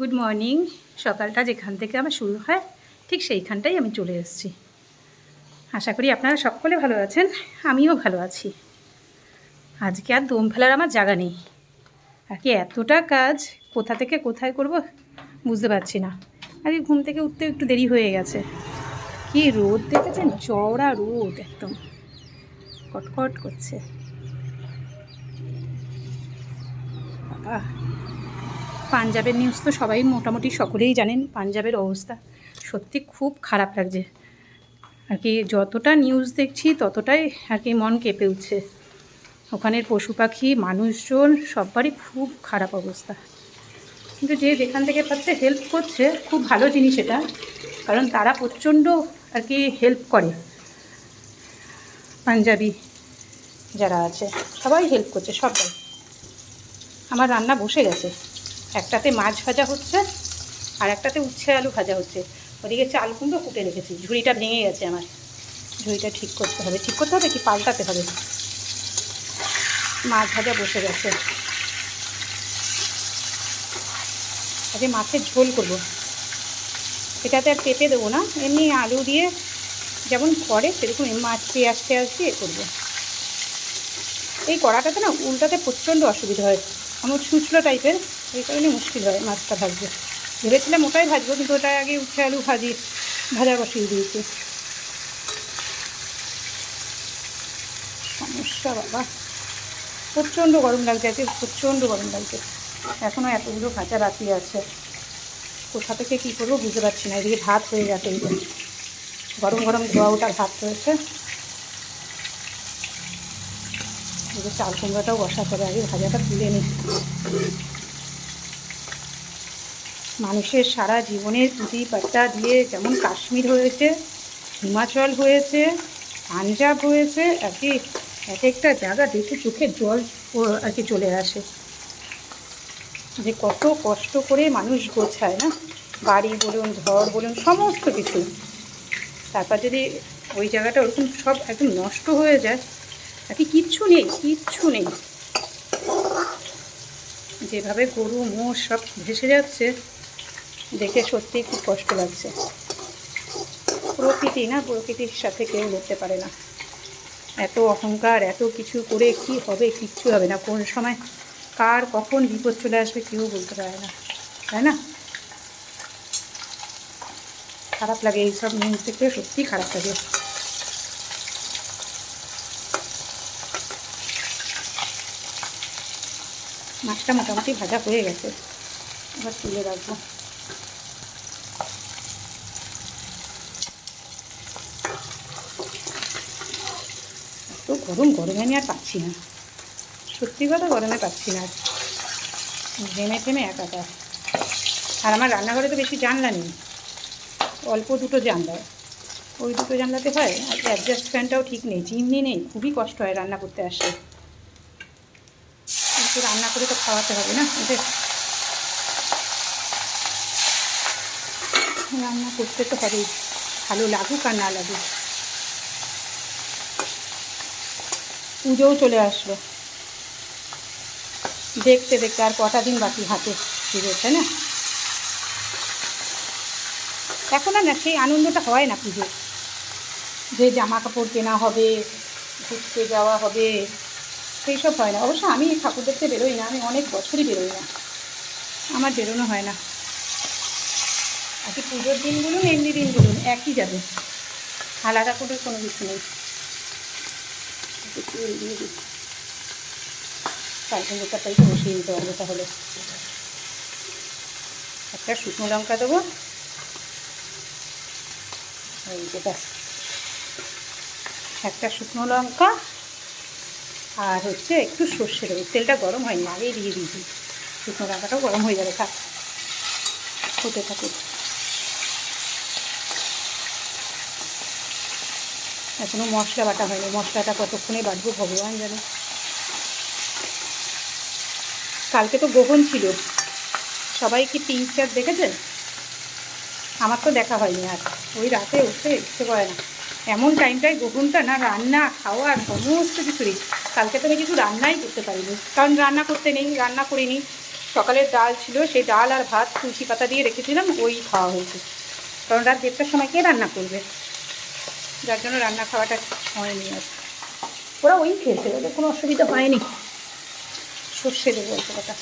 Good morning সকালটা যেখান থেকে আমার শুরু হয়, ঠিক সেইখানটাই আমি চলে এসেছি। আশা করি আপনারা সকলে ভালো আছেন, আমিও ভালো আছি। আজকে আর দম ফেলার আমার জায়গা নেই। আর কি এতটা কাজ, কোথা থেকে কোথায় করব বুঝতে পারছি না। আগে ঘুম থেকে উঠতে একটু দেরি হয়ে গেছে। কি রোদ দেখেছেন? চওড়া রোদ একদম। কটকট করছে। বাবা। পাঞ্জাবের নিউজ তো সবাই মোটামুটি সকলেই জানেন পাঞ্জাবের অবস্থা। সত্যি খুব খারাপ লাগছে। আর কি যতটা নিউজ দেখছি ততটাই আর কি মন কেঁপে উঠছে। ওখানের পশু পাখি, মানুষজন, সবারই খুব খারাপ অবস্থা। কিন্তু যে যেখান থেকে পাচ্ছে হেল্প করছে, খুব ভালো জিনিস এটা। কারণ তারা প্রচণ্ড আর কি হেল্প করে। পাঞ্জাবি যারা আছে, সবাই হেল্প করছে, সবাই। আমার রান্না বসে গেছে। একটাতে মাছ ভাজা হচ্ছে আর একটাতে উচ্ছে আলু ভাজা হচ্ছে। ওদিকে চাল কুমড়ো কুটে রেখেছি। ঝুড়িটা ভেঙে গেছে আমার। ঝুড়িটা ঠিক করতে হবে। ঠিক করতে হবে কি পাল্টাতে হবে? মাছ ভাজা বসে গেছে। আজকে মাছের ঝোল করব। এটাতে আর পেঁপে দেবো না। এমনি আলু দিয়ে যেমন করে, সেরকম মাছ, পেঁয়াজ, টেয়াজ দিয়ে করব। এই কড়াটাতে না উল্টাতে প্রচণ্ড অসুবিধা হয়। আমার ছুচলো টাইপের এই কারণে মুশকিল হয় মাছটা ভাজবে ভেবেছিলাম ওটাই ভাজবো, কিন্তু ওটা আগে উচ্ছে আলু ভাজি, ভাজা বসিয়ে দিয়েছি। সমস্যা বাবা। প্রচণ্ড গরম লাগছে আজকে, প্রচণ্ড গরম লাগছে। এখনও এতগুলো ভাজা বাকি আছে। কোথা থেকে কী করব বুঝতে পারছি না, এদিকে ভাত হয়ে গেছে গরম গরম ধোয়া ওটা ভাত রয়েছে। যে চাল কুমড়োটাও বসাতে হবে, আগে ভাজাটা তুলে নিই। মানুষের সারা জীবনের পুঁতি পাট্টা দিয়ে যেমন কাশ্মীর হয়েছে, হিমাচল হয়েছে, পাঞ্জাব হয়েছে আর কি এক একটা জায়গা দেখে চোখে জল আর কি চলে আসে। যে কত কষ্ট করে মানুষ গোছায় না? বাড়ি বলুন, ঘর বলুন, সমস্ত কিছু। তারপর যদি ওই জায়গাটা ওরকম সব একদম নষ্ট হয়ে যায়, আর কি কিচ্ছু নেই কিচ্ছু নেই। যেভাবে গরু, মোষ সব ভেসে যাচ্ছে দেখে সত্যিই খুব কষ্ট লাগছে। প্রকৃতি না, প্রকৃতির সাথে কেউ লড়তে পারে না। এত অহংকার, এত কিছু করে কি হবে, কিচ্ছু হবে না। কোন সময় কার কখন বিপদ চলে আসবে কেউ বলতে পারে না। তাই না? খারাপ লাগে, এইসব নিউজ দেখে সত্যিই খারাপ লাগে। মাছটা মোটামুটি ভাজা হয়ে গেছে। এবার তুলে রাখব। গরম গরমে আমি আর পাচ্ছি না। সত্যি কথা গরমে পাচ্ছি না। ঘেমে টেমে একাকার। আর আমার রান্নাঘরে তো বেশি জানলা নেই। অল্প দুটো জানলা। ওই দুটো জানলাতে হয়, আর অ্যাডজাস্ট ফ্যানটাও ঠিক নেই চিমনি নেই। খুবই কষ্ট হয় রান্না করতে আসলে কিন্তু রান্না করে তো খাওয়াতে হবে না, ওদের। রান্না করতে তো হবেই। ভালো লাগুক আর না লাগুক। পুজোও চলে আসলো। দেখতে দেখতে আর কটা দিন বাকি হাতে পুজোর তাই না? এখন আর না, সেই আনন্দটা হয় না পুজো যে জামা কাপড় কেনা হবে, ঘুরতে যাওয়া হবে সেই সব হয় না। অবশ্য আমি ঠাকুর দেখতে বেরোই না, আমি অনেক বছরই বেরোই না। আমার বেরোনো হয় না। আর কি পুজোর বলুন এমনি দিন বলুন একই যাবে। আলাদা করে কোনো কিছু নেই। একটু তেল দিয়ে বসিয়ে দিতে পারব তাহলে। একটা শুকনো লঙ্কা দেবো। এই যে একটা শুকনো লঙ্কা আর হচ্ছে একটু সর্ষে দেবো। তেলটা গরম হয়নি, আগেই দিয়ে দিয়েছি। শুকনো লঙ্কাটাও গরম হয়ে যাবে থাক। হতে থাকুক। এখনও মশলা বাটা হয়নি। মশলাটা কতক্ষণে বাটবো ভগবান জানে। কালকে তো গ্রহণ ছিল। সবাই কি পিঙ্ক চাঁদ দেখেছেন আমার তো দেখা হয়নি আর। ওই রাতে উঠতে ইচ্ছে করে না। এমন টাইমটায় গ্রহণটা না, রান্না, খাওয়া সমস্ত কিছুরই। কালকে তো আমি কিছু রান্নাই করতে পারিনি। কারণ রান্না করতে নেই, রান্না করিনি। সকালের ডাল ছিল, সেই ডাল আর ভাত, তুলসী পাতা দিয়ে রেখেছিলাম, ওই খাওয়া হয়েছে। কারণ রাত দেড়টার সময় কে রান্না করবে? যার জন্য রান্না খাওয়াটা হয়নি আর ওরা ওই খেয়েছে, ওদের কোনো অসুবিধা হয়নি। সর্ষে দেবো অল্প কটা